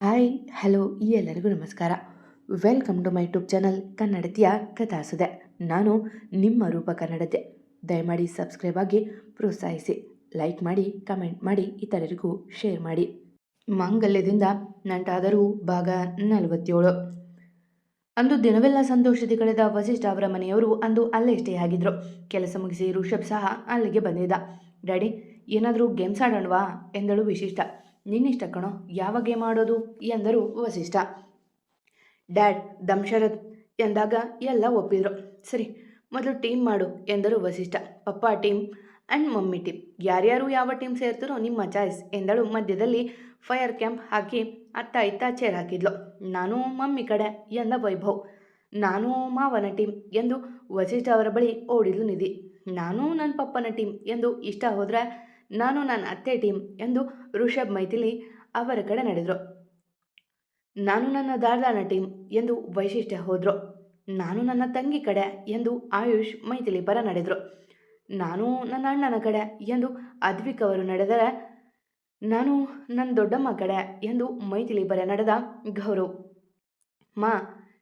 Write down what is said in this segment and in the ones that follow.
Hi hello ಈ ಎಲ್ಲರಿಗೂ ನಮಸ್ಕಾರ. Welcome to my YouTube channel ಕನ್ನಡತಿಯ ಕಥಾಸುದೆ. ನಾನು ನಿಮ್ಮ ರೂಪ ಕನ್ನಡತೆ. ದಯಮಾಡಿ ಸಬ್ಸ್ಕ್ರೈಬ್ ಆಗಿ ಪ್ರೋತ್ಸಾಹಿಸಿ. ಲೈಕ್ ಮಾಡಿ ಕಮೆಂಟ್ ಮಾಡಿ, ಇತರರಿಗೂ ಶೇರ್ ಮಾಡಿ. ಮಾಂಗಲ್ಯದಿಂದ ನಂಟಾದರೂ ಭಾಗ ನಲವತ್ತೇಳು. ಅಂದು ದಿನವೆಲ್ಲ ಸಂತೋಷದ ಕಳೆದ ವಸಿಷ್ಠ ಅವರ ಮನೆಯವರು ಅಂದು ಅಲ್ಲೇ ಸ್ಟೇ ಆಗಿದ್ರು. ಕೆಲಸ ಮುಗಿಸಿ ಋಷಭ್ ಸಹ ಅಲ್ಲಿಗೆ ಬಂದಿದ್ದ. ಡ್ಯಾಡಿ ಏನಾದರೂ ಗೇಮ್ಸ್ ಆಡೋಣವಾ? ಎಂದಳು ವಿಶಿಷ್ಟ ನಿನ್ನಿಷ್ಟ ಕಣೋ, ಯಾವಾಗೆ ಗೇಮ್ ಆಡೋದು ಎಂದರು ವಸಿಷ್ಠ. ಡ್ಯಾಡ್ ದಂಶರಥ್ ಎಂದಾಗ ಎಲ್ಲ ಒಪ್ಪಿದ್ರು. ಸರಿ, ಮೊದಲು ಟೀಮ್ ಮಾಡು, ಎಂದರು Vasishtha. Papa team and mummy team. ಯಾರ್ಯಾರು ಯಾವ ಟೀಮ್ ಸೇರ್ತಾರೋ ನಿಮ್ಮ ಚಾಯ್ಸ್, ಎಂದಳು ಮಧ್ಯದಲ್ಲಿ ಫೈರ್ ಕ್ಯಾಂಪ್ ಹಾಕಿ ಅತ್ತ ಇತ್ತ ಚೇರ್ ಹಾಕಿದ್ಲು. ನಾನು ಮಮ್ಮಿ ಕಡೆ, ಎಂದ ವೈಭವ್. ನಾನು ಮಾವನ ಟೀಮ್, ಎಂದು ವಸಿಷ್ಠ ಅವರ ಬಳಿ ಓಡಿದ್ಲು ನಿಧಿ. ನಾನು ನನ್ನ ಪಪ್ಪನ ಟೀಮ್, ಎಂದು ಇಷ್ಟ ಹೋದರೆ ನಾನು ನನ್ನ ಅತ್ತೆ ಟೀಮ್ ಎಂದು ಋಷಭ್ ಮೈಥಿಲಿ ಅವರ ಕಡೆ ನಡೆದರು. ನಾನು ನನ್ನ ದಾರ್ದಾನ ಟೀಮ್ ಎಂದು ವೈಶಿಷ್ಟ್ಯ ಹೋದರು. ನಾನು ನನ್ನ ತಂಗಿ ಕಡೆ ಎಂದು ಆಯುಷ್ ಮೈಥಿಲಿ ಪರ ನಡೆದರು. ನಾನು ನನ್ನ ಅಣ್ಣನ ಕಡೆ ಎಂದು ಅದ್ವಿಕ್ ಅವರು ನಡೆದರೆ, ನಾನು ನನ್ನ ದೊಡ್ಡಮ್ಮ ಕಡೆ ಎಂದು ಮೈಥಿಲಿ ಪರ ನಡೆದ ಗೌರವ್. ಮಾ,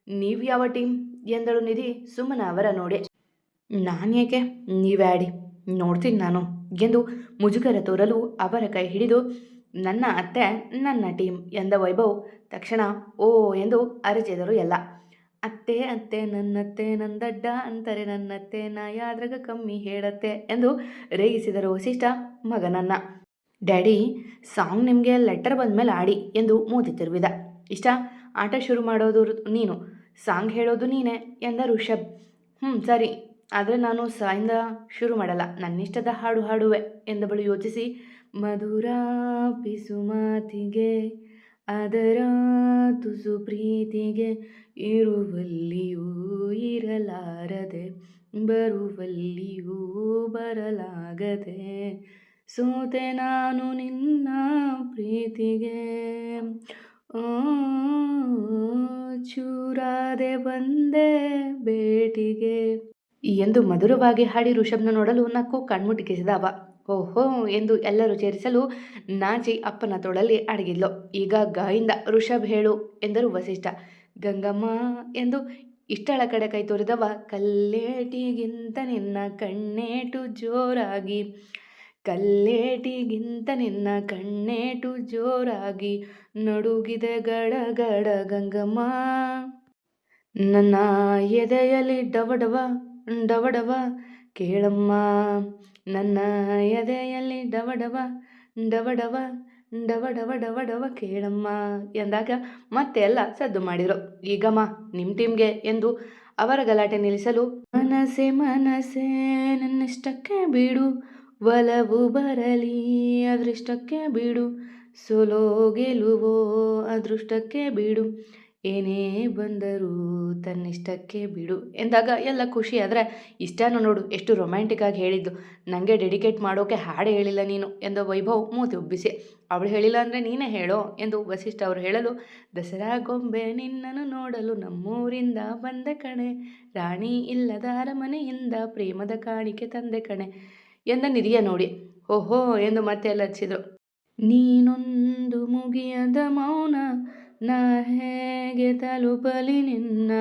ನೀವು ಯಾವ ಟೀಮ್ ಎಂದಳು ನಿಧಿ ಸುಮ್ಮನ ಅವರ ನೋಡಿ. ನಾನೇಕೆ ನೀವೇ ಆಡಿ. ನೋಡ್ತೀನಿ ನಾನು. ಎಂದು ಮುಜುಗರ ತೋರಲು ಅವರ ಕೈ ಹಿಡಿದು, ನನ್ನ ಅತ್ತೆ, ನನ್ನ ಟೀಮ್ ಎಂದ ವೈಭವ್ ತಕ್ಷಣ, ಓ ಎಂದು ಅರಚಿದರು ಎಲ್ಲ. ಅತ್ತೆ ಅತ್ತೆ, ನನ್ನತ್ತೆ, ನಂದಡ್ಡ, ಅಂತಾರೆ ನನ್ನತ್ತೆ, ನಾ ಯಾದ್ರಾಗ ಕಮ್ಮಿ ಹೇಳತ್ತೆ ಎಂದು ರೇಗಿಸಿದರು ವಸಿಷ್ಠ ಮಗನನ್ನ. ಡ್ಯಾಡಿ, ಸಾಂಗ್ ನಿಮಗೆ ಲೆಟರ್ ಬಂದಮೇಲೆ ಆಡಿ ಎಂದು ಮೋದಿ ತಿರುವಿದ. ಇಷ್ಟ, ಆಟ ಶುರು ಮಾಡೋದು ನೀನು, ಸಾಂಗ್ ಹೇಳೋದು ನೀನೇ ಎಂದ ಋಷಭ್ ಹ್ಞೂ ಸರಿ ಆದರೆ ನಾನು ಸಾಯಿಂದ ಶುರು ಮಾಡಲ್ಲ. ನನ್ನಿಷ್ಟದ ಹಾಡು ಹಾಡುವೆ ಎಂದವಳು ಯೋಚಿಸಿ, ಮಧುರ ಪಿಸು ಮಾತಿಗೆ, ಅದರ ತುಸು ಪ್ರೀತಿಗೆ ಇರುವಲ್ಲಿಯೂ ಇರಲಾರದೆ, ಬರುವಲ್ಲಿಯೂ ಬರಲಾಗದೆ, ಸೋತೆ ನಾನು ನಿನ್ನ ಪ್ರೀತಿಗೆ, ಓ, ಚೂರಾದೆ ಬಂದೆ ಭೇಟಿಗೆ ಎಂದು ಮಧುರವಾಗಿ ಹಾಡಿ ಋಷಭ್ನ ನೋಡಲು ನಕ್ಕು ಕಣ್ಮುಟಿಕಿಸಿದ ಅವ ಓಹೋ ಎಂದು ಎಲ್ಲರೂ ಚೇರಿಸಲು ನಾಚಿ ಅಪ್ಪನ ತೋಳಲ್ಲಿ ಅಡಗಿದ್ಲು. ಈಗ ಗಾಯಿಂದ ಋಷಭ್ ಹೇಳು ಎಂದರು ವಸಿಷ್ಠ. ಗಂಗಮ್ಮ ಎಂದು ಇಷ್ಟಳ ಕಡೆ ಕೈ ತೋರಿದವ. ಕಲ್ಲೇಟಿಗಿಂತ ನಿನ್ನ ಕಣ್ಣೇಟು ಜೋರಾಗಿ, ಕಲ್ಲೇಟಿಗಿಂತ ನಿನ್ನ ಕಣ್ಣೇಟು ಜೋರಾಗಿ ನಡುಗಿದೆ ಗಡ ಗಡ ಗಂಗಮ್ಮ. ನನ್ನ ಎದೆಯಲ್ಲಿ ಡವಡವ ಕೇಳಮ್ಮ, ನನ್ನ ಎದೆಯಲ್ಲಿ ಡವಡವ ಡವಡವ ಡವ ಡವ ಕೇಳಮ್ಮ ಎಂದಾಗ ಮತ್ತೆ ಎಲ್ಲ ಸದ್ದು ಮಾಡಿದರು. ಈಗಮ್ಮ ನಿಮ್ಮ ಟೀಮ್ಗೆ ಎಂದು ಅವರ ಗಲಾಟೆ ನಿಲ್ಲಿಸಲು ಮನಸೆ ಮನಸೆ ನನ್ನಿಷ್ಟಕ್ಕೆ ಬಿಡು, ಒಲವು ಬರಲಿ, ಅದೃಷ್ಟಕ್ಕೆ ಬಿಡು, ಸೋಲೋ ಗೆಲುವೋ ಅದೃಷ್ಟಕ್ಕೆ ಬಿಡು ಏನೇ ಬಂದರೂ ತನ್ನಿಷ್ಟಕ್ಕೆ ಬಿಡು ಎಂದಾಗ ಎಲ್ಲ ಖುಷಿ ಆದರೆ, ಇಷ್ಟನೂ ನೋಡು, ಎಷ್ಟು ರೊಮ್ಯಾಂಟಿಕ್ಕಾಗಿ ಹೇಳಿದ್ದು. ನನಗೆ ಡೆಡಿಕೇಟ್ ಮಾಡೋಕೆ ಹಾಡು ಹೇಳಿಲ್ಲ ನೀನು ಎಂದ ವೈಭವ್ ಮೂತಿ ಒಬ್ಬಿಸಿ ಅವಳು ಹೇಳಿಲ್ಲ ಅಂದರೆ ನೀನೇ ಹೇಳೋ ಎಂದು ವಸಿಷ್ಠ ಅವರು ಹೇಳಲು, ದಸರಾ ಗೊಂಬೆ ನಿನ್ನನ್ನು ನೋಡಲು ನಮ್ಮೂರಿಂದ ಬಂದೆ ಕಣೆ, ರಾಣಿ ಇಲ್ಲದ ಅರಮನೆಯಿಂದ ಪ್ರೇಮದ ಕಾಣಿಕೆ ತಂದೆ ಕಣೆ ಎಂದ ನಿಧಿಯ ನೋಡಿ. ಓಹೋ ಎಂದು ಮತ್ತೆ ಎಲ್ಲ ಹಚ್ಚಿದ್ರು ನೀನೊಂದು ಮುಗಿಯದ ಮೌನ ನಾ ಹೇಗೆ ತಲುಪಲಿ ನಿನ್ನ?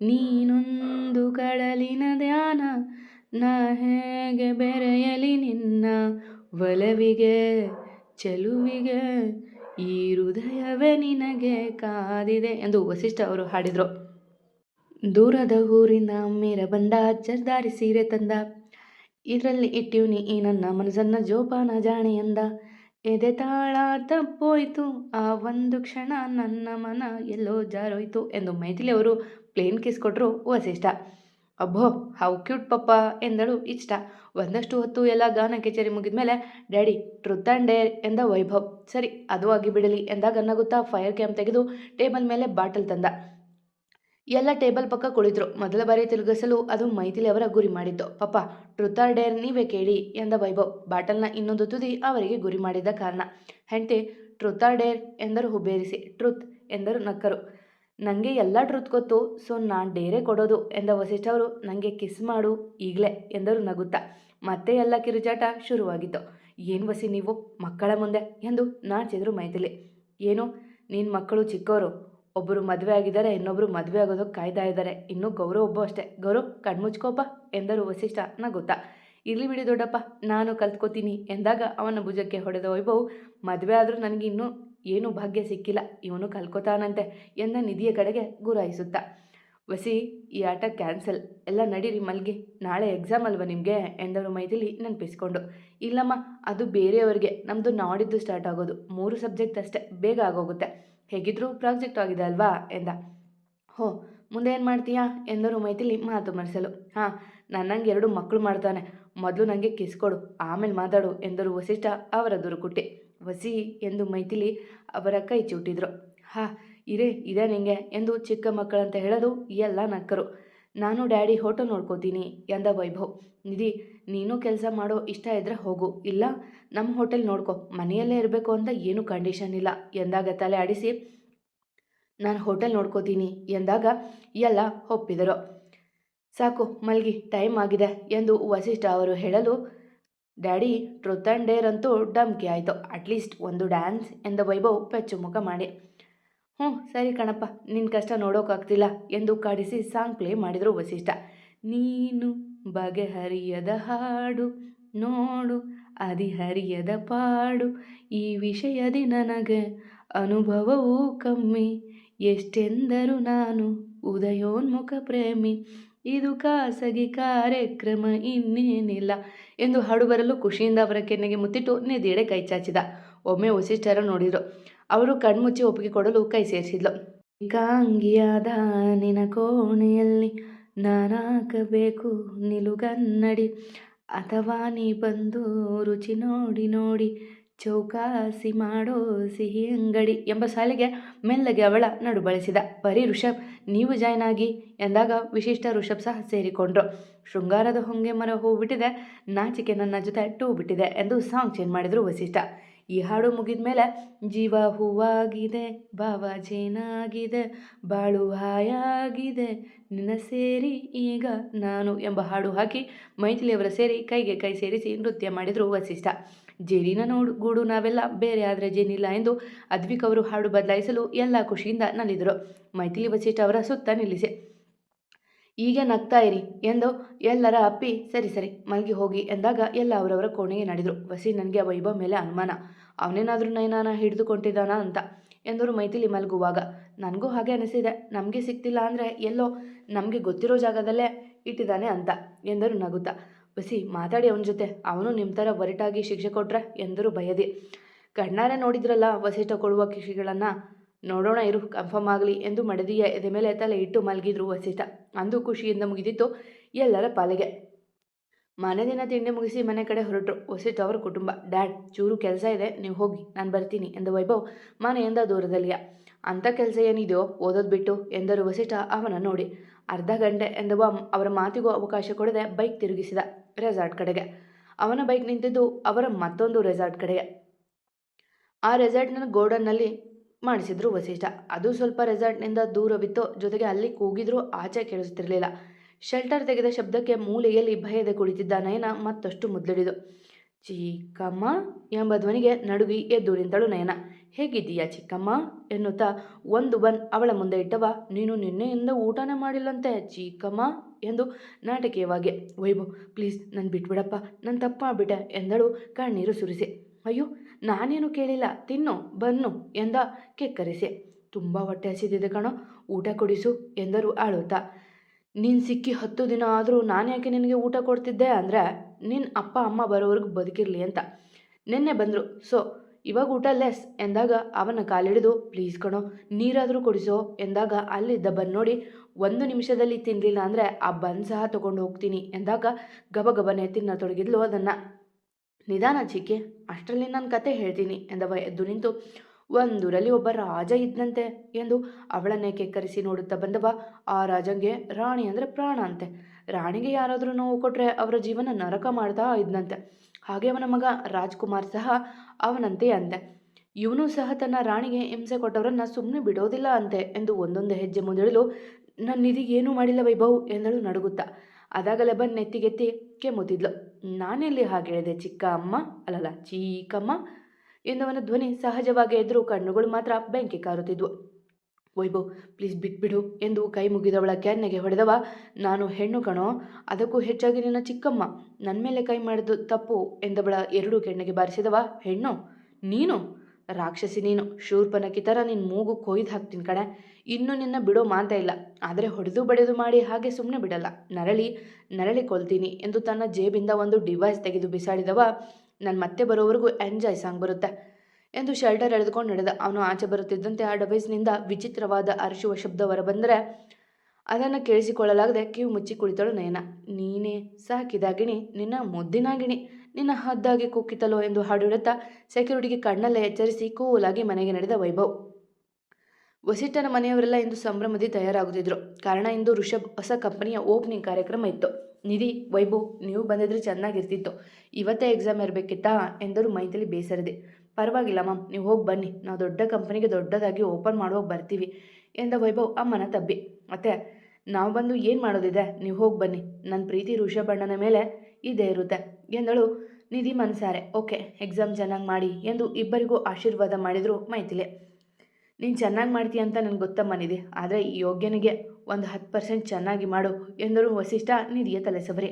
ನೀನೊಂದು ಕಡಲಿನ ಧ್ಯಾನ, ನಾ ಹೇಗೆ ಬೆರೆಯಲಿ ನಿನ್ನ? ಒಲವಿಗೆ, ಚೆಲುವಿಗೆ, ಈ ಹೃದಯವೇ ನಿನಗೆ ಕಾದಿದೆ ಎಂದು ವಸಿಷ್ಠ ಅವರು ಹಾಡಿದರು. ದೂರದ ಊರಿನ ಮೀರ ಬಂದ ಜರ್ದಾರಿ ಸೀರೆ ತಂದ. ಇದರಲ್ಲಿ ಇಟ್ಟಿವ್ನಿ ಈ ನನ್ನ ಮನಸ್ಸನ್ನ ಜೋಪಾನ ಜಾಣೆ ಎಂದ. ಎದೆ ತಾಳ ತಪ್ಪೋಯ್ತು ಆ ಒಂದು ಕ್ಷಣ ನನ್ನ ಮನ ಎಲ್ಲೋ ಜಾರೋಯ್ತು ಎಂದು ಮೈಥಿಲಿ ಅವರು ಪ್ಲೇನ್ ಕಿಸ್ ಕೊಟ್ಟರು ವಸಿಷ್ಠ. ಅಬ್ಬೋ ಹೌ ಕ್ಯೂಟ್ ಪಪ್ಪ ಎಂದಳು ಇಷ್ಟ ಒಂದಷ್ಟು ಹೊತ್ತು ಎಲ್ಲ ಗಾನ ಕಚೇರಿ ಮುಗಿದ್ಮೇಲೆ, ಡ್ಯಾಡಿ ಟ್ರುತ್ ಆ್ಯಂಡ್ ಎಂದ ವೈಭವ್. ಸರಿ, ಅದು ಆಗಿ ಬಿಡಲಿ ಎಂದಾಗ ನಗುತ್ತಾ ಫೈರ್ ಕ್ಯಾಂಪ್ ತೆಗೆದು ಟೇಬಲ್ ಮೇಲೆ ಬಾಟಲ್ ತಂದ. ಎಲ್ಲ ಟೇಬಲ್ ಪಕ್ಕ ಕುಳಿತರು. ಮೊದಲ ಬಾರಿ ತಿರುಗಿಸಲು ಅದು ಮೈಥಿಲಿ ಅವರ ಗುರಿ ಮಾಡಿದ್ದು ಪಪ್ಪ ಟ್ರುತ್ ಡೇರ್ ನೀವೇ ಕೇಳಿ ಎಂದ ವೈಭವ್. ಬಾಟಲ್ನ ಇನ್ನೊಂದು ತುದಿ ಅವರಿಗೆ ಗುರಿ ಮಾಡಿದ ಕಾರಣ. ಹೆಂಡತಿ ಟ್ರುತ್ ಆರ್ ಡೇರ್ ಎಂದರು ಹುಬ್ಬೇರಿಸಿ. ಟ್ರುತ್ ಎಂದರು ನಕ್ಕರು. ನನಗೆ ಎಲ್ಲ ಟ್ರುತ್ ಗೊತ್ತು, ಸೊ ನಾನು ಡೇರೆ ಕೊಡೋದು ಎಂದ ವಸಿಷ್ಠ ಅವರು. ನನಗೆ ಕಿಸ್ ಮಾಡು, ಈಗಲೇ ಎಂದರು ನಗುತ್ತಾ. ಮತ್ತೆ ಎಲ್ಲ ಕಿರುಚಾಟ ಶುರುವಾಗಿತ್ತು. ಏನು ವಸಿ ನೀವು? ಮಕ್ಕಳ ಮುಂದೆ ಎಂದು ನಾಚಿದ್ರು ಮೈಥಿಲಿ. ಏನು? ನಿನ್ನ ಮಕ್ಕಳು ಚಿಕ್ಕವರು ಒಬ್ಬರು ಮದುವೆ ಆಗಿದ್ದಾರೆ ಇನ್ನೊಬ್ಬರು ಮದುವೆ ಆಗೋದಕ್ಕೆ ಕಾಯ್ತಾ ಇದ್ದಾರೆ. ಇನ್ನೂ ಗೌರವ್ ಒಬ್ಬ ಅಷ್ಟೇ. ಗೌರವ್ ಕಣ್ಮುಚ್ಕೋಪ ಎಂದರು ವಸಿಷ್ಠ ಗೊತ್ತಾ. ಇರಲಿ ಬಿಡಿ ದೊಡ್ಡಪ್ಪ, ನಾನು ಕಲ್ತ್ಕೋತೀನಿ ಎಂದಾಗ ಅವನ ಭುಜಕ್ಕೆ ಹೊಡೆದ ವೈಭವ್, ಮದುವೆ ಆದರೂ ನನಗೆ ಇನ್ನೂ ಏನೂ ಭಾಗ್ಯ ಸಿಕ್ಕಿಲ್ಲ, ಇವನು ಕಲ್ಕೋತಾನಂತೆ ಎಂದ ನಿಧಿಯ ಕಡೆಗೆ ಗುರಾಯಿಸುತ್ತಾ. ವಸಿ, ಈ ಆಟ ಕ್ಯಾನ್ಸಲ್. ಎಲ್ಲ ನಡೀರಿ ಮಲ್ಗಿ, ನಾಳೆ ಎಕ್ಸಾಮ್ ಅಲ್ವಾ ನಿಮಗೆ ಎಂದರು ಮೈದಲ್ಲಿ ನೆನಪಿಸ್ಕೊಂಡು. ಇಲ್ಲಮ್ಮ, ಅದು ಬೇರೆಯವರಿಗೆ ನಮ್ಮದು ನಾಡಿದ್ದು ಸ್ಟಾರ್ಟ್ ಆಗೋದು. ಮೂರು ಸಬ್ಜೆಕ್ಟ್ ಅಷ್ಟೇ, ಬೇಗ ಆಗೋಗುತ್ತೆ. ಹೇಗಿದ್ರೂ ಪ್ರಾಜೆಕ್ಟ್ ಆಗಿದೆ ಅಲ್ವಾ ಎಂದ. ಹೋ, ಮುಂದೆ ಏನು ಮಾಡ್ತೀಯಾ ಎಂದರು ಮೈಥಿಲಿ ಮಾತು ಮರೆಸಲು. ಹಾಂ, ನನ್ನಂಗೆ ಎರಡು ಮಕ್ಕಳು ಮಾಡ್ತಾನೆ. ಮೊದಲು ನನಗೆ ಕಿಸ್ ಕೊಡು, ಆಮೇಲೆ ಮಾತಾಡು ಎಂದರು ವಸಿಷ್ಠ ಅವರ ದುರುಕುಟ್ಟಿ. ವಸಿ ಎಂದು ಮೈತಿಲಿ ಅವರ ಕೈ ಚೂಟಿದ್ರು. ಹಾ, ಇರೇ, ಇದೆ ನಿಂಗೆ ಎಂದು ಚಿಕ್ಕ ಮಕ್ಕಳಂತ ಹೇಳಲು ಎಲ್ಲ ನಕ್ಕರು. ನಾನು ಡ್ಯಾಡಿ ಹೋಟೆಲ್ ನೋಡ್ಕೋತೀನಿ ಎಂದ ವೈಭವ್. ನಿಧಿ, ನೀನು ಕೆಲಸ ಮಾಡೋ ಇಷ್ಟ ಇದ್ರೆ ಹೋಗು. ಇಲ್ಲ ನಮ್ಮ ಹೋಟೆಲ್ ನೋಡ್ಕೊ. ಮನೆಯಲ್ಲೇ ಇರಬೇಕು ಅಂತ ಏನೂ ಕಂಡೀಷನ್ ಇಲ್ಲ ಎಂದಾಗ ತಲೆ ಆಡಿಸಿ, ನಾನು ಹೋಟೆಲ್ ನೋಡ್ಕೋತೀನಿ ಎಂದಾಗ ಎಲ್ಲ ಒಪ್ಪಿದರು. ಸಾಕು, ಮಲ್ಗಿ, ಟೈಮ್ ಆಗಿದೆ ಎಂದು ವಸಿಷ್ಠ ಅವರು ಹೇಳಲು, ಡ್ಯಾಡಿ ಟ್ರುತ್ ಆ್ಯಂಡ್ ಡೇರ್ ಅಂತೂ ಡಮ್ಕಿ ಆಯಿತು. ಅಟ್ಲೀಸ್ಟ್ ಒಂದು ಡ್ಯಾನ್ಸ್ ಎಂದ ವೈಭವ್ ಪೆಚ್ಚು ಮುಖ ಮಾಡಿ. ಹ್ಞೂ, ಸರಿ ಕಣಪ್ಪ. ನಿನ್ನ ಕಷ್ಟ ನೋಡೋಕ್ಕಾಗ್ತಿಲ್ಲ ಎಂದು ಕಾಡಿಸಿ ಸಾಂಗ್ ಪ್ಲೇ ಮಾಡಿದರು ವಸಿಷ್ಠ. ನೀನು ಬಗೆಹರಿಯದ ಹಾಡು ನೋಡು ಹರಿಯದ ಪಾಡು. ಈ ವಿಷಯದಿ ನನಗೆ ಅನುಭವವೂ ಕಮ್ಮಿ. ಎಷ್ಟೆಂದರು ನಾನು ಉದಯೋನ್ಮುಖ ಪ್ರೇಮಿ. ಇದು ಖಾಸಗಿ ಕಾರ್ಯಕ್ರಮ ಇನ್ನೇನಿಲ್ಲ ಎಂದು ಹಾಡು ಬರಲು ಖುಷಿಯಿಂದ ಅವರ ಕೆನ್ನೆಗೆ ಮುತ್ತಿಟ್ಟು ನಿಧಿಯಡೆ ಕೈ ಚಾಚಿದ. ಒಮ್ಮೆ ವಸಿಷ್ಠರ ನೋಡಿದ್ರು ಅವರು ಕಣ್ಮುಚ್ಚಿ ಒಪ್ಪಿಗೆ ಕೊಡಲು ಕೈ ಸೇರಿಸಿದ್ಲು. ಕಾಂಗಿಯಾದ ನಿನ ಕೋಣೆಯಲ್ಲಿ ನಾನಾಕಬೇಕು ನಿಲುಗನ್ನಡಿ. ಅಥವಾ ನೀ ಬಂದು ರುಚಿ ನೋಡಿ ನೋಡಿ, ಚೌಕಾಸಿ ಮಾಡೋ ಸಿಹಿ ಅಂಗಡಿ ಎಂಬ ಸಾಲಿಗೆ ಮೆಲ್ಲಗೆ ಅವಳ ನಡು ಬಳಸಿದ. ಬರೀ ಋಷಭ್, ನೀವು ಜಾಯ್ನ್ ಆಗಿ ಎಂದಾಗ ವಿಶಿಷ್ಟ ಋಷಭ್ ಸಹ ಸೇರಿಕೊಂಡ್ರು. ಶೃಂಗಾರದ ಹೊಂಗೆ ಮರ ಹೂ ಬಿಟ್ಟಿದೆ, ನಾಚಿಕೆ ನನ್ನ ಜೊತೆ ಟೂ ಬಿಟ್ಟಿದೆ ಎಂದು ಸಾಂಗ್ ಚೇಂಜ್ ಮಾಡಿದರು ವಸಿಷ್ಠ. ಈ ಹಾಡು ಮುಗಿದ ಮೇಲೆ, ಜೀವ ಹೂವಾಗಿದೆ, ಭಾವ ಜೇನಾಗಿದೆ, ಬಾಳು ಹಾಯಾಗಿದೆ, ನಿನ್ನ ಸೇರಿ ಈಗ ನಾನು ಎಂಬ ಹಾಡು ಹಾಕಿ ಮೈಥಿಲಿಯವರ ಸೇರಿ, ಕೈಗೆ ಕೈ ಸೇರಿಸಿ ನೃತ್ಯ ಮಾಡಿದರು ವಸಿಷ್ಠ. ಜೇನಿನ ನೋಡು, ಗೂಡು ನಾವೆಲ್ಲ ಬೇರೆ ಆದರೆ ಜೇನಿಲ್ಲ ಎಂದು ಅದ್ವಿಕ್ ಅವರು ಹಾಡು ಬದಲಾಯಿಸಲು ಎಲ್ಲ ಖುಷಿಯಿಂದ ನಲಿದರು. ಮೈಥಿಲಿ ವಸಿಷ್ಠ ಅವರ ಸುತ್ತ ನಿಲ್ಲಿಸಿ. ಈಗ ನಗ್ತಾ ಇರಿ ಎಂದು ಎಲ್ಲರ ಅಪ್ಪಿ, ಸರಿ ಸರಿ, ಮಲಗಿ ಹೋಗಿ ಎಂದಾಗ ಎಲ್ಲ ಅವರವರ ಕೋಣೆಗೆ ನಡೆದರು. ವಸಿ ನನಗೆ ವೈಭವ ಮೇಲೆ ಅನುಮಾನ. ಅವನೇನಾದರೂ ನಯನಾನ ಹಿಡಿದುಕೊಂಡಿದ್ದಾನ ಅಂತ ಎಂದರು ಮೈಥಿಲಿ ಮಲಗುವಾಗ. ನನಗೂ ಹಾಗೆ ಅನಿಸಿದೆ. ನಮಗೆ ಸಿಕ್ತಿಲ್ಲ ಅಂದರೆ ಎಲ್ಲೋ ನಮಗೆ ಗೊತ್ತಿರೋ ಜಾಗದಲ್ಲೇ ಇಟ್ಟಿದ್ದಾನೆ ಅಂತ ಎಂದರು ನಗುತ್ತಾ. ಬಸಿ ಮಾತಾಡಿ ಅವನ ಜೊತೆ. ಅವನು ನಿಮ್ಮ ಥರ ಒರಟಾಗಿ ಶಿಕ್ಷೆ ಕೊಟ್ರೆ ಎಂದರು ಭಯದಿ ಕಣ್ಣಾರೆ ನೋಡಿದ್ರಲ್ಲ ವಸಿಷ್ಠ ಕೊಡುವ ಕಿಶಿಗಳನ್ನು ನೋಡೋಣ ಇರು ಕನ್ಫರ್ಮ್ ಆಗಲಿ ಎಂದು ಮಡದಿಯ ಎದೆ ಮೇಲೆ ತಲೆ ಇಟ್ಟು ಮಲಗಿದ್ರು ವಸಿಷ್ಠ. ಅಂದು ಖುಷಿಯಿಂದ ಮುಗಿದಿತ್ತು ಎಲ್ಲರ ಪಾಲಿಗೆ. ಮನೆ ದಿನ ತಿಂಡಿ ಮುಗಿಸಿ ಮನೆ ಕಡೆ ಹೊರಟರು. ವಸಿಷ್ಠ ಅವರ ಕುಟುಂಬ, ಡ್ಯಾಡ್, ಚೂರು ಕೆಲಸ ಇದೆ, ನೀವು ಹೋಗಿ, ನಾನು ಬರ್ತೀನಿ ಎಂದ ವೈಭವ್ ಮನೆಯಿಂದ ದೂರದಲ್ಲಿಯ. ಅಂಥ ಕೆಲಸ ಏನಿದೆಯೋ, ಓದೋದು ಬಿಟ್ಟು ಎಂದರು ವಸಿಷ್ಠ ಅವನ ನೋಡಿ. ಅರ್ಧ ಗಂಟೆ ಎಂದವ ಅವರ ಮಾತಿಗೂ ಅವಕಾಶ ಕೊಡದೆ ಬೈಕ್ ತಿರುಗಿಸಿದ ರೆಸಾರ್ಟ್ ಕಡೆಗೆ. ಅವನ ಬೈಕ್ ನಿಂತಿದ್ದು ಅವರ ಮತ್ತೊಂದು ರೆಸಾರ್ಟ್ ಕಡೆಗೆ. ಆ ರೆಸಾರ್ಟ್ನ ಗೋಡನ್ನಲ್ಲಿ ಮಾಡಿಸಿದ್ರು ವಸಿಷ್ಠ. ಅದು ಸ್ವಲ್ಪ ರೆಸಾರ್ಟ್ನಿಂದ ದೂರವಿತ್ತು ಜೊತೆಗೆ ಅಲ್ಲಿ ಕೂಗಿದ್ರೂ ಆಚೆ ಕೇಳಿಸುತ್ತಿರಲಿಲ್ಲ ಶೆಲ್ಟರ್ ತೆಗೆದ ಶಬ್ದಕ್ಕೆ ಮೂಲೆಯಲ್ಲಿ ಭಯದ ಕುಳಿತಿದ್ದ ನಯನ ಮತ್ತಷ್ಟು ಮುದ್ಲಿಡಿದು ಚಿಕ್ಕಮ್ಮ ಎಂಬ ಧ್ವನಿಗೆ ನಡುಗಿ ಎದ್ದು ನಿಂತಳು ನಯನ. ಹೇಗಿದ್ದೀಯಾ ಚಿಕ್ಕಮ್ಮ? ಎನ್ನುತ್ತಾ ಒಂದು ಬನ್ ಅವಳ ಮುಂದೆ ಇಟ್ಟವ. ನೀನು ನಿನ್ನೆಯಿಂದ ಊಟನೇ ಮಾಡಿಲ್ಲಂತೆ ಚಿಕ್ಕಮ್ಮ ಎಂದು ನಾಟಕೀಯವಾಗಿ. ವೈಭವ್ ಪ್ಲೀಸ್ ನನ್ನ ಬಿಟ್ಬಿಡಪ್ಪ. ನನ್ನ ತಪ್ಪಾಗ್ಬಿಟ್ಟೆ ಎಂದಳು. ಕಣ್ಣೀರು ಸುರಿಸಿ. ಅಯ್ಯೋ ನಾನೇನು ಕೇಳಿಲ್ಲ, ತಿನ್ನು, ಬನ್ನು ಎಂದ ಕೆಕ್ಕರಿಸೆ. ತುಂಬ ಹೊಟ್ಟೆ ಹಸಿದಿದೆ ಕಣೋ, ಊಟ ಕೊಡಿಸು ಎಂದರು ಆಳುತ್ತಾ. ನೀನು ಸಿಕ್ಕಿ ಹತ್ತು ದಿನ ಆದರೂ ನಾನು ಯಾಕೆ ನಿನಗೆ ಊಟ ಕೊಡ್ತಿದ್ದೆ ಅಂದರೆ ನಿನ್ನ ಅಪ್ಪ, ಅಮ್ಮ ಬರೋವರೆಗೂ ಬದುಕಿರಲಿ ಅಂತ. ನಿನ್ನೆ ಬಂದರು, ಸೊ, ಇವಾಗ ಊಟ ಲೆಸ್ ಎಂದಾಗ ಅವನ ಕಾಲಿಡಿದು, ಪ್ಲೀಸ್ ಕಣೋ, ನೀರಾದರೂ ಕೊಡಿಸೋ ಎಂದಾಗ ಅಲ್ಲಿದ್ದ ಬನ್ ನೋಡಿ, ಒಂದು ನಿಮಿಷದಲ್ಲಿ ತಿನ್ನಲಿಲ್ಲ ಅಂದರೆ ಆ ಬನ್ ಸಹ ತೊಗೊಂಡು ಹೋಗ್ತೀನಿ ಎಂದಾಗ ಗಬಗಬನೆ ತಿನ್ನತೊಡಗಿದ್ಲು ಅದನ್ನು. ನಿಧಾನ ಚಿಕ್ಕಿ, ಅಷ್ಟರಲ್ಲಿ ನನ್ನ ಕತೆ ಹೇಳ್ತೀನಿ ಎಂದವ ಎದ್ದು ನಿಂತು. ಒಂದೂರಲ್ಲಿ ಒಬ್ಬ ರಾಜ ಇದ್ದಂತೆ ಎಂದು ಅವಳನ್ನೇ ಕೆಕ್ಕರಿಸಿ ನೋಡುತ್ತಾ ಬಂದವ. ಆ ರಾಜಂಗೆ ರಾಣಿ ಅಂದರೆ ಪ್ರಾಣ ಅಂತೆ. ರಾಣಿಗೆ ಯಾರಾದರೂ ನೋವು ಕೊಟ್ಟರೆ ಅವರ ಜೀವನ ನರಕ ಮಾಡ್ತಾ ಇದ್ದಂತೆ ಹಾಗೆ ಅವನ ಮಗ ರಾಜ್ಕುಮಾರ್ ಸಹ ಅವನಂತೆ ಅಂತೆ. ಇವನು ಸಹ ತನ್ನ ರಾಣಿಗೆ ಹಿಂಸೆ ಕೊಟ್ಟವರನ್ನು ಸುಮ್ಮನೆ ಬಿಡೋದಿಲ್ಲ ಅಂತೆ ಎಂದು ಒಂದೊಂದು ಹೆಜ್ಜೆ ಮುಂದಿಡಲು ನನ್ನ ನಿಧಿಗೆ ಏನೂ ಮಾಡಿಲ್ಲ ವೈಭವ್ ಎಂದಳು ನಡುಗುತ್ತಾ. ಅದಾಗಲೇ ಬಂದು ನೆತ್ತಿಗೆತ್ತಿ ಕೆಮ್ಮುತ್ತಿದ್ಲು. ನಾನೆಲ್ಲಿ ಹಾಗೆ ಹೇಳಿದೆ ಚಿಕ್ಕ ಅಮ್ಮ ಅಲ್ಲಲ್ಲ, ಚೀಕಮ್ಮ? ಎಂದವನ ಧ್ವನಿ ಸಹಜವಾಗಿ ಎದುರು ಕಣ್ಣುಗಳು ಮಾತ್ರ ಬೆಂಕಿ ಕಾರುತ್ತಿದ್ವು. ವೈಭವ್ ಪ್ಲೀಸ್ ಬಿಟ್ಬಿಡು ಎಂದು ಕೈ ಮುಗಿದವಳ ಕ್ಯಾನ್ನೆಗೆ ಹೊಡೆದವ. ನಾನು ಹೆಣ್ಣು ಕಣೋ, ಅದಕ್ಕೂ ಹೆಚ್ಚಾಗಿ ನಿನ್ನ ಚಿಕ್ಕಮ್ಮ. ನನ್ನ ಮೇಲೆ ಕೈ ಮಾಡಿದ್ದು ತಪ್ಪು ಎಂದವಳ ಎರಡು ಕೆಣ್ಣೆಗೆ ಬಾರಿಸಿದವ. ಹೆಣ್ಣು? ನೀನು? ರಾಕ್ಷಸಿ ನೀನು ಶೂರ್ಪನಕ್ಕಿ ಥರ ನಿನ್ನ ಮೂಗು ಕೊಯ್ದು ಹಾಕ್ತೀನಿ ಕಣೆ. ಇನ್ನೂ ನಿನ್ನ ಬಿಡೋ ಮಾತ ಇಲ್ಲ. ಆದರೆ ಹೊಡೆದು ಬಡೆದು ಮಾಡಿ ಹಾಗೆ ಸುಮ್ಮನೆ ಬಿಡಲ್ಲ. ನರಳಿ ನರಳಿ ಕೊಲ್ತೀನಿ ಎಂದು ತನ್ನ ಜೇಬಿಂದ ಒಂದು ಡಿವೈಸ್ ತೆಗೆದು ಬಿಸಾಡಿದವ. ನಾನು ಮತ್ತೆ ಬರೋವರೆಗೂ ಎಂಜಾಯ್ ಸಾಂಗ್ ಬರುತ್ತೆ ಎಂದು ಶೆಲ್ಟರ್ ಎಳೆದುಕೊಂಡು ನಡೆದ. ಅವನು ಆಚೆ ಬರುತ್ತಿದ್ದಂತೆ ಆ ಡಬೈಸ್ನಿಂದ ವಿಚಿತ್ರವಾದ ಅರಿಶುವ ಶಬ್ದ ಹೊರಬಂದರೆ ಅದನ್ನು ಕೇಳಿಸಿಕೊಳ್ಳಲಾಗದೆ ಕಿವಿ ಮುಚ್ಚಿ ಕುಳಿತಳು ನಯನ. ನೀನೇ ಸಾಕಿದಾಗಿಣಿ ನಿನ್ನ ಮುದ್ದಿನಾಗಿಣಿ. ನಿನ್ನ ಹದ್ದಾಗಿ ಕುಕ್ಕಿತಲೋ ಎಂದು ಹಾಡುಡುತ್ತಾ ಸೆಕ್ಯೂರಿಟಿಗೆ ಕಣ್ಣಲ್ಲೇ ಎಚ್ಚರಿಸಿ ಕೂಲಾಗಿ ಮನೆಗೆ ನಡೆದ ವೈಭವ್. ವಸಿಟ್ಟನ ಮನೆಯವರೆಲ್ಲ ಇಂದು ಸಂಭ್ರಮದಿ ತಯಾರಾಗುತ್ತಿದ್ರು. ಕಾರಣ ಇಂದು ಋಷಭ್ ಹೊಸ ಕಂಪನಿಯ ಓಪನಿಂಗ್ ಕಾರ್ಯಕ್ರಮ ಇತ್ತು. ನಿಧಿ, ವೈಭವ್, ನೀವು ಬಂದಿದ್ರೆ ಚೆನ್ನಾಗಿರ್ತಿತ್ತು. ಇವತ್ತೇ ಎಕ್ಸಾಮ್ ಇರಬೇಕಿತ್ತಾ ಎಂದರು ಮೈತಲಿ ಬೇಸರದೆ, ಪರವಾಗಿಲ್ಲ ಮ್ಯಾಮ್ ನೀವು ಹೋಗಿ ಬನ್ನಿ. ನಾವು ದೊಡ್ಡ ಕಂಪನಿಗೆ ದೊಡ್ಡದಾಗಿ ಓಪನ್ ಮಾಡುವಾಗ ಬರ್ತೀವಿ ಎಂದ ವೈಭವ್ ಅಮ್ಮನ ತಬ್ಬಿ. ಮತ್ತೆ ನಾವು ಬಂದು ಏನು ಮಾಡೋದಿದೆ? ನೀವು ಹೋಗಿ ಬನ್ನಿ. ನನ್ನ ಪ್ರೀತಿ ಋಷಭಣ್ಣನ ಮೇಲೆ ಇದೇ ಇರುತ್ತೆ ಎಂದಳು ನಿಧಿ ಮನಸಾರೆ ಓಕೆ ಎಕ್ಸಾಮ್ ಚೆನ್ನಾಗಿ ಮಾಡಿ ಎಂದು ಇಬ್ಬರಿಗೂ ಆಶೀರ್ವಾದ ಮಾಡಿದರು ಮೈಥಿಲೆ. ನೀನು ಚೆನ್ನಾಗಿ ಮಾಡ್ತೀಯ ಅಂತ ನನಗೆ ಗೊತ್ತಮ್ಮ ನಿಧಿ, ಆದರೆ ಈ ಯೋಗ್ಯನಿಗೆ ಒಂದು ಹತ್ತು ಪರ್ಸೆಂಟ್ ಚೆನ್ನಾಗಿ ಮಾಡು ಎಂದರು ವಸಿಷ್ಠ ನಿಧಿಯ ತಲೆ ಸಬರಿ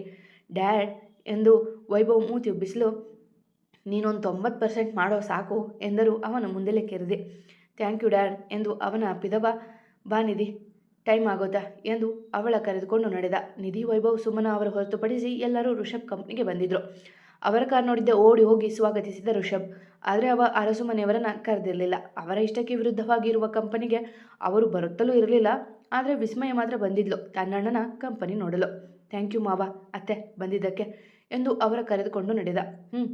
ಡ್ಯಾಡ್ ಎಂದು ವೈಭವ್ ಮೂತಿ ಉಬ್ಬಿಸಲು, ನೀನೊಂದು ತೊಂಬತ್ತು ಪರ್ಸೆಂಟ್ ಮಾಡೋ ಸಾಕು ಎಂದರು ಅವನ ಮುಂದೆಲೆ ಕೆರೆದೆ. ಥ್ಯಾಂಕ್ ಯು ಡ್ಯಾಡ್ ಎಂದು ಅವನ ಅಪ್ಪಿದವ ಬಾ ನಿಧಿ, ಟೈಮ್ ಆಗೋದಾ ಎಂದು ಅವಳ ಕರೆದುಕೊಂಡು ನಡೆದ. ನಿಧಿ ವೈಭವ್ ಸುಮನ ಅವರು ಹೊರತುಪಡಿಸಿ ಎಲ್ಲರೂ ಋಷಭ್ ಕಂಪ್ನಿಗೆ ಬಂದಿದ್ದರು ಅವರ ಕಾರ್ ನೋಡಿದ್ದೆ, ಓಡಿ ಹೋಗಿ ಸ್ವಾಗತಿಸಿದ ಋಷಭ್ ಆದರೆ ಅವ ಅರಸು ಮನೆಯವರನ್ನು ಕರೆದಿರಲಿಲ್ಲ. ಅವರ ಇಷ್ಟಕ್ಕೆ ವಿರುದ್ಧವಾಗಿರುವ ಕಂಪನಿಗೆ ಅವರು ಬರುತ್ತಲೂ ಇರಲಿಲ್ಲ. ಆದರೆ ವಿಸ್ಮಯ ಮಾತ್ರ ಬಂದಿದ್ಲು. ತನ್ನಣ್ಣನ ಕಂಪನಿ ನೋಡಲು. ಥ್ಯಾಂಕ್ ಯು ಮಾವ. ಅತ್ತೆ, ಬಂದಿದ್ದಕ್ಕೆ, ಎಂದು ಅವರ ಕರೆದುಕೊಂಡು ನಡೆದ. ಹ್ಞೂ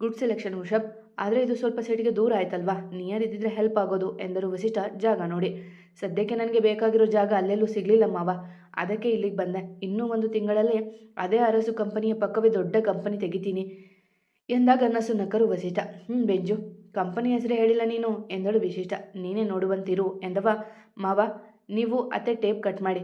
ಗುಡ್ ಸೆಲೆಕ್ಷನ್ ಋಷಭ್ ಆದರೆ ಇದು ಸ್ವಲ್ಪ ಸೈಡಿಗೆ ದೂರ ಆಯ್ತಲ್ವಾ? ನಿಯರ್ ಇದ್ದಿದ್ರೆ ಹೆಲ್ಪ್ ಆಗೋದು, ಎಂದರು ವಸಿಷ್ಠ ಜಾಗ ನೋಡಿ. ಸದ್ಯಕ್ಕೆ ನನಗೆ ಬೇಕಾಗಿರೋ ಜಾಗ ಅಲ್ಲೆಲ್ಲೂ ಸಿಗಲಿಲ್ಲ ಮಾವ. ಅದಕ್ಕೆ ಇಲ್ಲಿಗೆ ಬಂದೆ. ಇನ್ನೂ ಒಂದು ತಿಂಗಳಲ್ಲಿ ಅದೇ ಅರಸು ಕಂಪನಿಯ ಪಕ್ಕವೇ ದೊಡ್ಡ ಕಂಪನಿ ತೆಗಿತೀನಿ ಎಂದಾಗ ನಸು ನಕರು ವಸಿಷ್ಠ. ಹ್ಞೂ ಬೆಂಜು. ಕಂಪನಿ ಹೆಸರು ಹೇಳಿಲ್ಲ ನೀನು ಎಂದಳು ವಿಶಿಷ್ಟ ನೀನೇ ನೋಡುವಂತಿರು ಎಂದವ. ಮಾವ, ನೀವು ಅತ್ತೆ ಟೇಪ್ ಕಟ್ ಮಾಡಿ.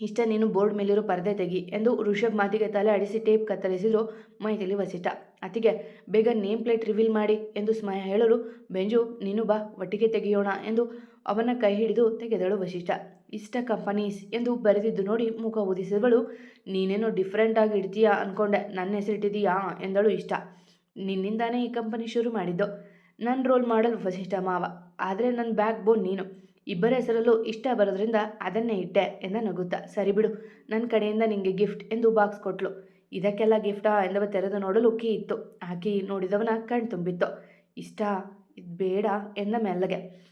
ಇಷ್ಟ ನೀನು ಬೋರ್ಡ್ ಮೇಲಿರೋ ಪರದೆ ತೆಗಿ ಎಂದು ಋಷಭ್ ಮಾತಿಗೆ ತಲೆ ಅಡಿಸಿ ಟೇಪ್ ಕತ್ತರಿಸಿದ್ರು ಮೈಥಿಲಿ ವಸಿಷ್ಠ. ಅತಿಗೆ, ಬೇಗ ನೇಮ್ ಪ್ಲೇಟ್ ರಿವೀಲ್ ಮಾಡಿ ಎಂದು ಸ್ಮಯ ಹೇಳಲು, ಬೆಂಜು, ನೀನು ಬಾ, ಒಟ್ಟಿಗೆ ತೆಗೆಯೋಣ ಎಂದು ಅವನ ಕೈ ಹಿಡಿದು ತೆಗೆದಳು ವಶಿಷ್ಠ. ಇಷ್ಟ ಕಂಪನೀಸ್ ಎಂದು ಬರೆದಿದ್ದು ನೋಡಿ ಮುಖ ಉದಿಸಿದವಳು ನೀನೇನೋ ಡಿಫ್ರೆಂಟಾಗಿ ಇಡ್ತೀಯಾ? ಅಂದ್ಕೊಂಡೆ ನನ್ನ ಹೆಸರಿಟ್ಟಿದೀಯಾ ಎಂದಳು ಇಷ್ಟ. ನಿನ್ನಿಂದಾನೇ ಈ ಕಂಪನಿ ಶುರು ಮಾಡಿದ್ದು. ನನ್ನ ರೋಲ್ ಮಾಡಲ್ ವಶಿಷ್ಠ ಮಾವ. ಆದರೆ ನನ್ನ ಬ್ಯಾಕ್ ಬೋನ್ ನೀನು. ಇಬ್ಬರ ಹೆಸರಲ್ಲೂ ಇಷ್ಟ ಬರೋದ್ರಿಂದ ಅದನ್ನೇ ಇಟ್ಟೆ ಎಂದ ನಗುತ್ತಾ. ಸರಿ ಬಿಡು. ನನ್ನ ಕಡೆಯಿಂದ ನಿಂಗೆ ಗಿಫ್ಟ್ ಎಂದು ಬಾಕ್ಸ್ ಕೊಟ್ಲು. ಇದಕ್ಕೆಲ್ಲ ಗಿಫ್ಟಾ ಎಂದವ ತೆರೆದು ನೋಡಲು ಕೀ ಇತ್ತು. ಆ ನೋಡಿದವನ ಕಣ್ ತುಂಬಿತ್ತು. ಇಷ್ಟ. ಇದು ಬೇಡ ಎಂದ ಮೆಲ್ಲಗೆ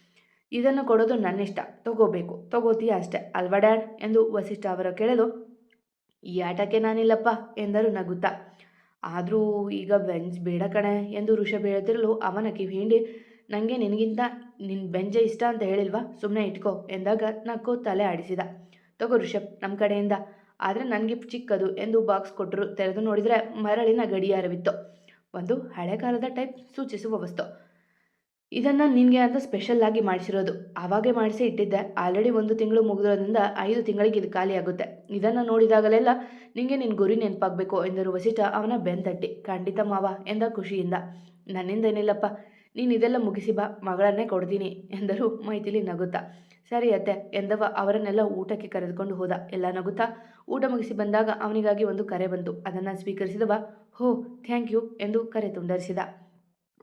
ಇದನ್ನು ಕೊಡೋದು ನನ್ನಿಷ್ಟ. ತಗೋಬೇಕು. ತಗೋತೀಯ ಅಷ್ಟೇ. ಅಲ್ವಾ ಡ್ಯಾಡ್? ಎಂದು ವಸಿಷ್ಠ ಅವರ ಕೇಳಲು, ಈ ಆಟಕ್ಕೆ ನಾನಿಲ್ಲಪ್ಪ ಎಂದರು ನಗುತ್ತಾ. ಆದರೂ ಈಗ ಬೆಂಚ್ ಬೇಡ ಕಣೆ ಎಂದು ಋಷಭ್ ಹೇಳುತ್ತಿರಲು ಅವನ ಕಿವಿ ಹಿಂಡಿ ನನಗೆ ನಿನಗಿಂತ ನಿನ್ನ ಬೆಂಜ ಇಷ್ಟ ಅಂತ ಹೇಳಿಲ್ವಾ? ಸುಮ್ಮನೆ ಇಟ್ಕೋ ಎಂದಾಗ ನಕ್ಕು ತಲೆ ಆಡಿಸಿದ. ತಗೋ ಋಷಭ್ ನಮ್ಮ ಕಡೆಯಿಂದ. ಆದರೆ ನನಗೆ ಚಿಕ್ಕದು ಎಂದು ಬಾಕ್ಸ್ ಕೊಟ್ಟರು ತೆರೆದು ನೋಡಿದರೆ ಮರಳಿನ ಗಡಿಯಾರವಿತ್ತು. ಒಂದು ಹಳೆ ಕಾಲದ ಟೈಪ್ ಸೂಚಿಸುವ ವಸ್ತು. ಇದನ್ನು ನಿನಗೆ ಅಂತ ಸ್ಪೆಷಲ್ ಆಗಿ ಮಾಡಿಸಿರೋದು. ಆವಾಗೇ ಮಾಡಿಸಿ ಇಟ್ಟಿದ್ದೆ. ಆಲ್ರೆಡಿ ಒಂದು ತಿಂಗಳು ಮುಗಿದಿರೋದ್ರಿಂದ ಐದು ತಿಂಗಳಿಗೆ ಇದು ಖಾಲಿಯಾಗುತ್ತೆ ಇದನ್ನು ನೋಡಿದಾಗಲೆಲ್ಲ ನಿನಗೆ ನಿನ್ನ ಗುರಿ ನೆನಪಾಗಬೇಕು ಎಂದರು ವಸಿಷ್ಠ ಅವನ ಬೆಂದಟ್ಟಿ ಖಂಡಿತ ಮಾವ ಎಂದ ಖುಷಿಯಿಂದ. ನನ್ನಿಂದ ಏನಿಲ್ಲಪ್ಪ, ನೀನು ಇದೆಲ್ಲ ಮುಗಿಸಿ ಬಾ, ಮಗಳನ್ನೇ ಕೊಡ್ತೀನಿ ಎಂದರು ಮೈಥಿಲಿ ನಗುತ್ತಾ. ಸರಿ ಅತ್ತೆ ಎಂದವ ಅವರನ್ನೆಲ್ಲ ಊಟಕ್ಕೆ ಕರೆದುಕೊಂಡು ಹೋದ. ಎಲ್ಲ ನಗುತ್ತಾ? ಊಟ ಮುಗಿಸಿ ಬಂದಾಗ ಅವನಿಗಾಗಿ ಒಂದು ಕರೆ ಬಂತು. ಅದನ್ನು ಸ್ವೀಕರಿಸಿದವ, ಹೋ ಥ್ಯಾಂಕ್ ಯು ಎಂದು ಕರೆ ತುಂಡರಿಸಿದ.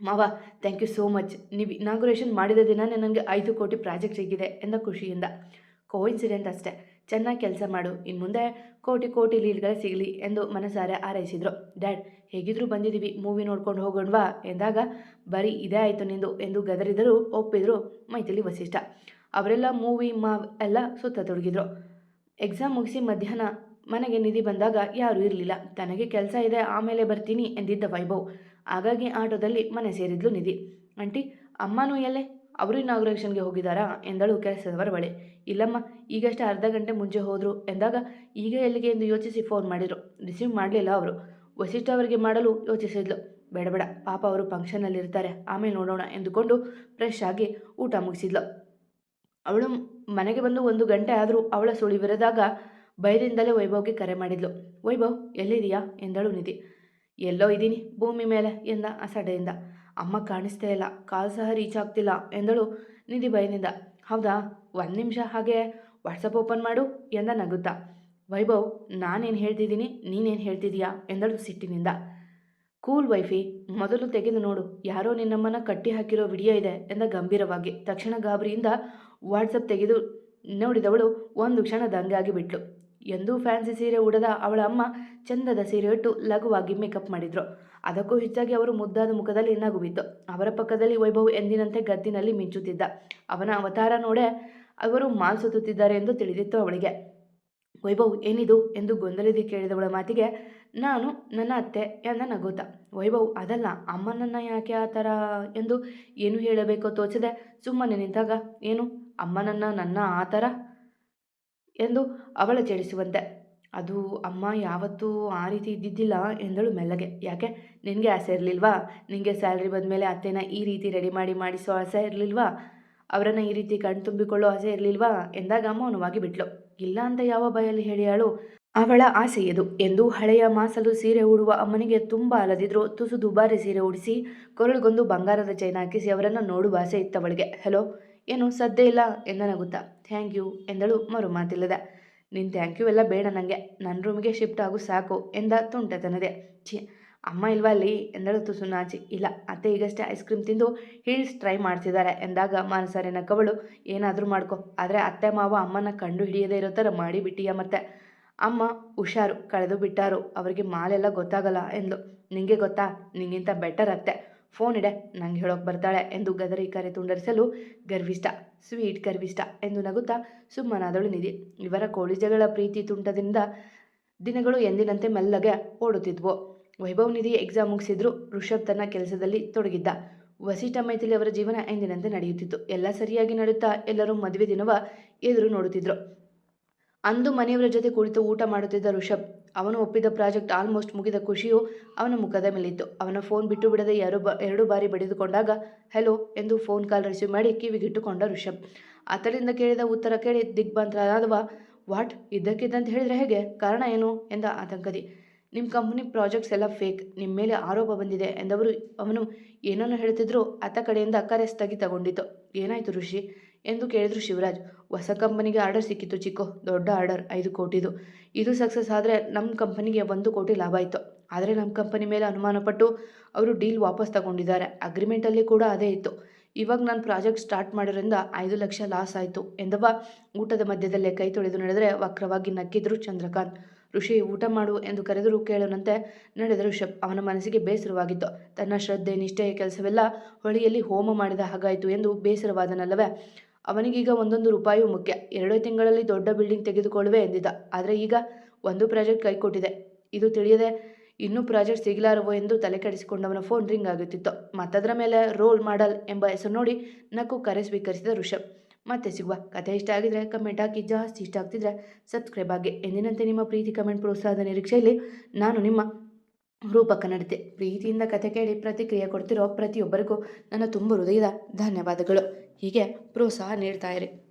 ಮಾವ ಥ್ಯಾಂಕ್ ಯು ಸೋ ಮಚ್ ನೀವು ಇನಾಗ್ರೇಷನ್ ಮಾಡಿದ ದಿನನೇ ನನಗೆ ಐದು ಕೋಟಿ ಪ್ರಾಜೆಕ್ಟ್ ಸಿಕ್ಕಿದೆ ಎಂದ ಖುಷಿಯಿಂದ. ಕೋಇನ್ಸಿಡೆಂಟ್ ಅಷ್ಟೇ. ಚೆನ್ನಾಗಿ ಕೆಲಸ ಮಾಡು. ಇನ್ನು ಮುಂದೆ ಕೋಟಿ ಕೋಟಿ ಲೀಡ್ಗಳೇ ಸಿಗಲಿ ಎಂದು ಮನಸಾರೆ ಹಾರೈಸಿದರು. ಡ್ಯಾಡ್ ಹೇಗಿದ್ರು ಬಂದಿದ್ದೀವಿ ಮೂವಿ ನೋಡ್ಕೊಂಡು ಹೋಗೋಣವಾ? ಎಂದಾಗ, ಬರೀ ಇದೇ ಆಯಿತು ನಿಂದು ಎಂದು ಗದರಿದರು. ಒಪ್ಪಿದ್ರು ಮೈಥಿಲಿ ವಸಿಷ್ಠ. ಅವರೆಲ್ಲ ಮೂವಿ ಮಾವ್ ಎಲ್ಲ ಸುತ್ತತೊಡಗಿದ್ರು ಎಕ್ಸಾಮ್ ಮುಗಿಸಿ ಮಧ್ಯಾಹ್ನ ಮನೆಗೆ ನಿಧಿ ಬಂದಾಗ ಯಾರೂ ಇರಲಿಲ್ಲ. ತನಗೆ ಕೆಲಸ ಇದೆ, ಆಮೇಲೆ ಬರ್ತೀನಿ ಎಂದಿದ್ದ ವೈಭವ್. ಹಾಗಾಗಿ ಆಟೋದಲ್ಲಿ ಮನೆ ಸೇರಿದ್ಲು ನಿಧಿ. ಆಂಟಿ, ಅಮ್ಮನೂ ಎಲ್ಲೆ? ಅವರು ಇನಾಗ್ರೇಷನ್ಗೆ ಹೋಗಿದ್ದಾರಾ? ಎಂದಳು ಕೆಲಸದವರ ಬಳಿ. ಇಲ್ಲಮ್ಮ, ಈಗಷ್ಟೇ ಅರ್ಧ ಗಂಟೆ ಮುಂಚೆ ಹೋದರು. ಎಂದಾಗ ಈಗ ಎಲ್ಲಿಗೆ ಎಂದು ಯೋಚಿಸಿ ಫೋನ್ ಮಾಡಿದರು. ರಿಸೀವ್ ಮಾಡಲಿಲ್ಲ ಅವರು. ವಸಿಷ್ಠ ಅವರಿಗೆ ಮಾಡಲು ಯೋಚಿಸಿದ್ಲು. ಬೇಡ ಬೇಡ. ಪಾಪ ಅವರು ಫಂಕ್ಷನಲ್ಲಿರ್ತಾರೆ ಆಮೇಲೆ ನೋಡೋಣ ಎಂದುಕೊಂಡು ಫ್ರೆಶ್ ಆಗಿ ಊಟ ಮುಗಿಸಿದ್ಲು. ಅವಳು ಮನೆಗೆ ಬಂದು ಒಂದು ಗಂಟೆ ಆದರೂ ಅವಳ ಸುಳಿವಿರದಾಗ ಭಯದಿಂದಲೇ ವೈಭವ್ಗೆ ಕರೆ ಮಾಡಿದ್ಲು. ವೈಭವ್ ಎಲ್ಲಿದೆಯಾ ಎಂದಳು ನಿಧಿ. ಎಲ್ಲೋ ಇದ್ದೀನಿ ಭೂಮಿ ಮೇಲೆ ಎಂದ ಅಸಡೆಯಿಂದ ಅಮ್ಮ ಕಾಣಿಸ್ತೇ ಇಲ್ಲ, ಕಾಲ್ ಸಹ ರೀಚ್ ಆಗ್ತಿಲ್ಲ ಎಂದಳು ನಿಧಿ ಭಯದಿಂದ. ಹೌದಾ? ಒಂದು ನಿಮಿಷ ಹಾಗೆ ವಾಟ್ಸಪ್ ಓಪನ್ ಮಾಡು ಎಂದ ನಗುತ್ತಾ. ವೈಭವ್, ನಾನೇನು ಹೇಳ್ತಿದ್ದೀನಿ, ನೀನೇನು ಹೇಳ್ತಿದೀಯಾ ಎಂದಳು ಸಿಟ್ಟಿನಿಂದ. ಕೂಲ್ ವೈಫಿ, ಮೊದಲು ತೆಗೆದು ನೋಡು, ಯಾರೋ ನಿನ್ನಮ್ಮನ ಕಟ್ಟಿ ಹಾಕಿರೋ ವಿಡಿಯೋ ಇದೆ ಎಂದ ಗಂಭೀರವಾಗಿ. ತಕ್ಷಣ ಗಾಬರಿಯಿಂದ ವಾಟ್ಸಪ್ ತೆಗೆದು ನೋಡಿದವಳು ಒಂದು ಕ್ಷಣ ದಂಗಾಗಿ ಬಿಟ್ಲು ಎಂದೂ ಫ್ಯಾನ್ಸಿ ಸೀರೆ ಉಡದ ಅವಳ ಅಮ್ಮ ಚಂದದ ಸೀರೆ ಇಟ್ಟು ಲಘುವಾಗಿ ಮೇಕಪ್ ಮಾಡಿದ್ರು. ಅದಕ್ಕೂ ಹೆಚ್ಚಾಗಿ ಅವರು ಮುದ್ದಾದ ಮುಖದಲ್ಲಿ ನಗುವಿತ್ತು ಅವರ ಪಕ್ಕದಲ್ಲಿ ವೈಭವ್ ಎಂದಿನಂತೆ ಗದ್ದಿನಲ್ಲಿ ಮಿಂಚುತ್ತಿದ್ದ. ಅವನ ಅವತಾರ ನೋಡೇ ಅವರು ಮಾಲ್ ಸುತ್ತುತ್ತಿದ್ದಾರೆ ಎಂದು ತಿಳಿದಿತ್ತು ಅವಳಿಗೆ. ವೈಭವ್, ಏನಿದು? ಎಂದು ಗೊಂದಲದಿ ಕೇಳಿದವಳ ಮಾತಿಗೆ, ನಾನು ನನ್ನ ಅತ್ತೆ ಎಂದ ನಗುತ್ತ? ವೈಭವ್, ಅದಲ್ಲ ಅಮ್ಮನನ್ನ ಯಾಕೆ ಆ ಥರ ಎಂದು ಏನು ಹೇಳಬೇಕೋ ತೋಚದೆ ಸುಮ್ಮನೆ ನಿಂತಾಗ, ಏನು? ಅಮ್ಮನನ್ನ ನನ್ನ ಆ ಥರ? ಎಂದು ಅವಳ ಚಡಿಸುವಂತೆ ಅದು ಅಮ್ಮ ಯಾವತ್ತೂ ಆ ರೀತಿ ಇದ್ದಿದ್ದಿಲ್ಲ ಎಂದಳು ಮೆಲ್ಲಗೆ. ಯಾಕೆ? ನಿನಗೆ ಆಸೆ ಇರಲಿಲ್ವಾ? ನಿನಗೆ ಸ್ಯಾಲ್ರಿ ಬಂದಮೇಲೆ ಅತ್ತೆನ ಈ ರೀತಿ ರೆಡಿ ಮಾಡಿ ಮಾಡಿಸೋ ಆಸೆ ಇರಲಿಲ್ವಾ? ಅವರನ್ನು ಈ ರೀತಿ ಕಣ್ ತುಂಬಿಕೊಳ್ಳೋ ಆಸೆ ಇರಲಿಲ್ವಾ? ಎಂದಾಗ ಮೌನವಾಗಿ ಬಿಟ್ಲು. ಇಲ್ಲ ಅಂತ ಯಾವ ಭಯಲ್ಲಿ ಹೇಳಿಯಾಳು? ಅವಳ ಆಸೆ ಇದು ಎಂದು ಹಳೆಯ ಮಾಸಲು ಸೀರೆ ಉಡುವ ಅಮ್ಮನಿಗೆ ತುಂಬ ಅಲದಿದ್ರು. ತುಸು ದುಬಾರಿ ಸೀರೆ ಉಡಿಸಿ ಕೊರಳಿಗೊಂದು ಬಂಗಾರದ ಚೈನ್ ಹಾಕಿಸಿ ಅವರನ್ನು ನೋಡುವ ಆಸೆ ಇತ್ತವಳಿಗೆ. ಹೆಲೋ ಏನು ಸದ್ದೇ ಇಲ್ಲ ಎಂದ ನಗುತ್ತಾ. ಥ್ಯಾಂಕ್ ಯು ಎಂದಳು ಮರು ಮಾತಿಲ್ಲದ. ನಿನ್ನ ಥ್ಯಾಂಕ್ ಯು ಎಲ್ಲ ಬೇಡ ನನಗೆ ನನ್ನ ರೂಮಿಗೆ ಶಿಫ್ಟ್ ಆಗು ಸಾಕು ಎಂದ ತುಂಟತನದೆ. ಛಿ, ಅಮ್ಮ ಇಲ್ವಾ ಅಲ್ಲಿ ಎಂದಳು ತುಸು ನಾಚಿ. ಇಲ್ಲ, ಅತ್ತೆ ಈಗಷ್ಟೇ ಐಸ್ ಕ್ರೀಮ್ ತಿಂದು ಹೀಲ್ಸ್ ಟ್ರೈ ಮಾಡ್ತಿದ್ದಾರೆ ಎಂದಾಗ ಮಾನಸಾರಿ ನಕ್ಕವಳು. ಏನಾದರೂ ಮಾಡ್ಕೊ. ಆದರೆ ಅತ್ತೆ ಮಾವ ಅಮ್ಮನ ಕಂಡು ಹಿಡಿಯದೇ ಇರೋ ಥರ ಮಾಡಿಬಿಟ್ಟಿಯ ಮತ್ತೆ? ಅಮ್ಮ ಹುಷಾರು, ಕಳೆದು ಬಿಟ್ಟಾರು. ಅವರಿಗೆ ಮಾಲೆಲ್ಲ ಗೊತ್ತಾಗಲ್ಲ ಎಂದು ನಿಂಗೆ ಗೊತ್ತಾ? ನಿಂಗಿಂತ ಬೆಟರ್ ಅತ್ತೆ. ಫೋನ್ ಇಡೆ, ನಂಗೆ ಹೇಳೋಕೆ ಬರ್ತಾಳೆ ಎಂದು ಗದರಿ ಕರೆ ತುಂಡರಿಸಲು ಗರ್ವಿಷ್ಠ, ಸ್ವೀಟ್ ಗರ್ವಿಷ್ಟ ಎಂದು ನಗುತ್ತಾ ಸುಮ್ಮನಾದಳು ನಿಧಿ. ಇವರ ಕೋಳಿಜಗಳ ಪ್ರೀತಿ ತುಂಟದಿಂದ ದಿನಗಳು ಎಂದಿನಂತೆ ಮೆಲ್ಲಗೆ ಓಡುತ್ತಿದ್ವು. ವೈಭವ್ ನಿಧಿ ಎಕ್ಸಾಮ್ ಮುಗಿಸಿದ್ರು ಋಷಭ್ ತನ್ನ ಕೆಲಸದಲ್ಲಿ ತೊಡಗಿದ್ದ. ವಸಿಷ್ಠ ಮೈಥಿಲಿ ಅವರ ಜೀವನ ಎಂದಿನಂತೆ ನಡೆಯುತ್ತಿತ್ತು. ಎಲ್ಲ ಸರಿಯಾಗಿ ನಡೆಯುತ್ತಾ ಎಲ್ಲರೂ ಮದುವೆ ದಿನವ ಎದುರು ನೋಡುತ್ತಿದ್ರು. ಅಂದು ಮನೆಯವರ ಜೊತೆ ಕುಳಿತು ಊಟ ಮಾಡುತ್ತಿದ್ದ ಋಷಭ್ ಅವನು ಒಪ್ಪಿದ ಪ್ರಾಜೆಕ್ಟ್ ಆಲ್ಮೋಸ್ಟ್ ಮುಗಿದ ಖುಷಿಯು ಅವನ ಮುಖದ ಮೇಲಿತ್ತು. ಅವನ ಫೋನ್ ಬಿಟ್ಟು ಬಿಡದೆ ಎರಡು ಬ, ಎರಡು ಬಾರಿ ಬಡಿದುಕೊಂಡಾಗ, ಹೆಲೋ ಎಂದು ಫೋನ್ ಕಾಲ್ ರಿಸೀವ್ ಮಾಡಿ ಕಿವಿಗಿಟ್ಟುಕೊಂಡ ಋಷಭ್ ಆತನಿಂದ ಕೇಳಿದ ಉತ್ತರ ಕೇಳಿ ದಿಗ್ಭ್ರಾಂತರಾದವ, ವಾಟ್? ಇದ್ದಕ್ಕಿದ್ದಂತ ಹೇಳಿದರೆ ಹೇಗೆ? ಕಾರಣ ಏನು? ಎಂದ ಆತಂಕದಿ. ನಿಮ್ಮ ಕಂಪ್ನಿ ಪ್ರಾಜೆಕ್ಟ್ಸ್ ಎಲ್ಲ ಫೇಕ್. ನಿಮ್ಮ ಮೇಲೆ ಆರೋಪ ಬಂದಿದೆ ಎಂದವರು ಅವನು ಏನನ್ನು ಹೇಳ್ತಿದ್ರು ಆತ ಕಡೆಯಿಂದ ಕರೆ ಸ್ಥಗಿತಗೊಂಡಿತು. ಏನಾಯಿತು ಋಷಿ? ಎಂದು ಕೇಳಿದ್ರು ಶಿವರಾಜ್. ಹೊಸ ಕಂಪನಿಗೆ ಆರ್ಡರ್ ಸಿಕ್ಕಿತ್ತು ಚಿಕ್ಕು, ದೊಡ್ಡ ಆರ್ಡರ್, ಐದು ಕೋಟಿದು. ಇದು ಸಕ್ಸಸ್ ಆದರೆ ನಮ್ಮ ಕಂಪನಿಗೆ ಒಂದು ಕೋಟಿ ಲಾಭ ಆಯಿತು. ಆದರೆ ನಮ್ಮ ಕಂಪನಿ ಮೇಲೆ ಅನುಮಾನಪಟ್ಟು ಅವರು ಡೀಲ್ ವಾಪಸ್ ತಗೊಂಡಿದ್ದಾರೆ. ಅಗ್ರಿಮೆಂಟಲ್ಲಿ ಕೂಡ ಅದೇ ಇತ್ತು. ಇವಾಗ ನಾನು ಪ್ರಾಜೆಕ್ಟ್ ಸ್ಟಾರ್ಟ್ ಮಾಡೋದ್ರಿಂದ ಐದು ಲಕ್ಷ ಲಾಸ್ ಆಯಿತು ಎಂದವ ಊಟದ ಮಧ್ಯದಲ್ಲೇ ಕೈ ತೊಳೆದು ನಡೆದರೆ ವಕ್ರವಾಗಿ ನಕ್ಕಿದ್ರು ಚಂದ್ರಕಾಂತ್. ಋಷಿ, ಊಟ ಮಾಡು ಎಂದು ಕರೆದರೂ ಕೇಳನಂತೆ ನಡೆದ ಋಷಭ್ ಅವನ ಮನಸ್ಸಿಗೆ ಬೇಸರವಾಗಿತ್ತು. ತನ್ನ ಶ್ರದ್ಧೆ ನಿಷ್ಠೆಯ ಕೆಲಸವೆಲ್ಲ ಹೊಳೆಯಲ್ಲಿ ಹೋಮ ಮಾಡಿದ ಹಾಗಾಯಿತು ಎಂದು ಬೇಸರವಾದನಲ್ಲವೇ ಅವನಿಗೀಗ ಒಂದೊಂದು ರೂಪಾಯೂ ಮುಖ್ಯ. ಎರಡೇ ತಿಂಗಳಲ್ಲಿ ದೊಡ್ಡ ಬಿಲ್ಡಿಂಗ್ ತೆಗೆದುಕೊಳ್ಳುವೆ ಎಂದಿದ್ದ. ಆದರೆ ಈಗ ಒಂದು ಪ್ರಾಜೆಕ್ಟ್ ಕೈಕೊಟ್ಟಿದೆ ಇದು ತಿಳಿಯದೆ ಇನ್ನೂ ಪ್ರಾಜೆಕ್ಟ್ ಸಿಗಲಾರವೋ ಎಂದು ತಲೆ ಕೆಡಿಸಿಕೊಂಡವನ ಫೋನ್ ರಿಂಗ್ ಆಗುತ್ತಿತ್ತು. ಮತ್ತದರ ಮೇಲೆ ರೋಲ್ ಮಾಡಲ್ ಎಂಬ ಹೆಸರು ನೋಡಿ ನಕ್ಕು ಕರೆ ಸ್ವೀಕರಿಸಿದ ಋಷಭ್ ಮತ್ತೆ ಸಿಗುವ ಕಥೆ ಇಷ್ಟ ಆಗಿದ್ರೆ ಕಮೆಂಟ್ ಹಾಕಿ. ಜಾಸ್ತಿ ಇಷ್ಟ ಆಗ್ತಿದ್ರೆ ಸಬ್ಸ್ಕ್ರೈಬ್ ಆಗಿ. ಎಂದಿನಂತೆ ನಿಮ್ಮ ಪ್ರೀತಿ ಕಮೆಂಟ್ ಪ್ರೋತ್ಸಾಹದ ನಿರೀಕ್ಷೆಯಲ್ಲಿ ನಾನು ನಿಮ್ಮ ರೂಪಕ ಕನ್ನಡತೆ ಪ್ರೀತಿಯಿಂದ ಕತೆ ಕೇಳಿ ಪ್ರತಿಕ್ರಿಯೆ ಕೊಡ್ತಿರೋ ಪ್ರತಿಯೊಬ್ಬರಿಗೂ ನನ್ನ ತುಂಬ ಹೃದಯದ ಧನ್ಯವಾದಗಳು. ಹೀಗೆ ಪ್ರೋತ್ಸಾಹ ನೀಡ್ತಾ ಇರಿ.